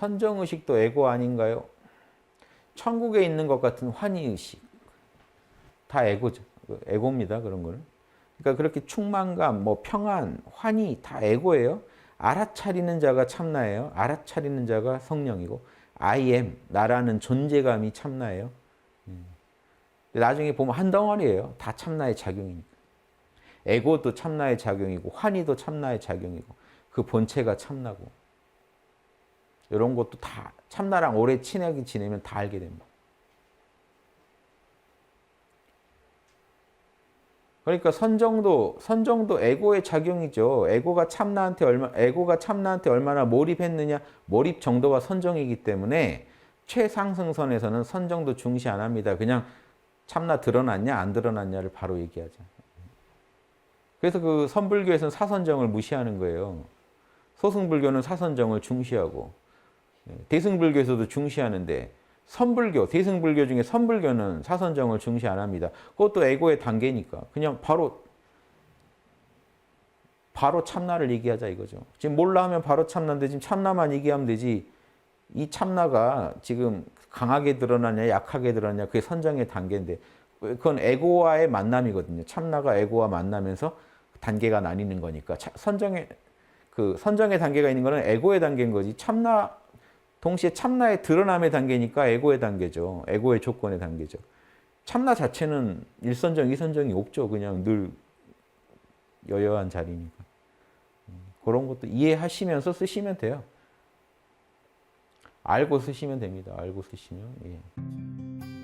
선정의식도 에고 아닌가요? 천국에 있는 것 같은 환희의식. 다 에고죠. 그 에고입니다. 그런 거는. 그러니까 그렇게 충만감, 뭐 평안, 환희 다 에고예요. 알아차리는 자가 참나예요. 알아차리는 자가 성령이고 I am 나라는 존재감이 참나예요. 음. 근데 나중에 보면 한 덩어리예요. 다 참나의 작용이니까. 에고도 참나의 작용이고 환희도 참나의 작용이고 그 본체가 참나고 이런 것도 다 참나랑 오래 친하게 지내면 다 알게 됩니다. 그러니까 선정도 선정도 에고의 작용이죠. 에고가 참나한테 얼마 에고가 참나한테 얼마나 몰입했느냐 몰입 정도가 선정이기 때문에 최상승선에서는 선정도 중시 안 합니다. 그냥 참나 드러났냐 안 드러났냐를 바로 얘기하죠. 그래서 그 선불교에서는 사선정을 무시하는 거예요. 소승불교는 사선정을 중시하고 예, 대승불교에서도 중시하는데 선불교, 대승불교 중에 선불교는 사선정을 중시 안 합니다. 그것도 에고의 단계니까 그냥 바로 바로 참나를 얘기하자 이거죠. 지금 몰라 하면 바로 참나인데 지금 참나만 얘기하면 되지. 이 참나가 지금 강하게 드러나냐 약하게 드러나냐 그게 선정의 단계인데 그건 에고와의 만남이거든요. 참나가 에고와 만나면서 단계가 나뉘는 거니까 차- 선정의 그 선정의 단계가 있는 거는 에고의 단계인 거지. 참나 동시에 참나의 드러남의 단계니까 에고의 단계죠. 에고의 조건의 단계죠. 참나 자체는 일선정, 이선정이 없죠. 그냥 늘 여여한 자리니까. 음, 그런 것도 이해하시면서 쓰시면 돼요. 알고 쓰시면 됩니다. 알고 쓰시면. 예.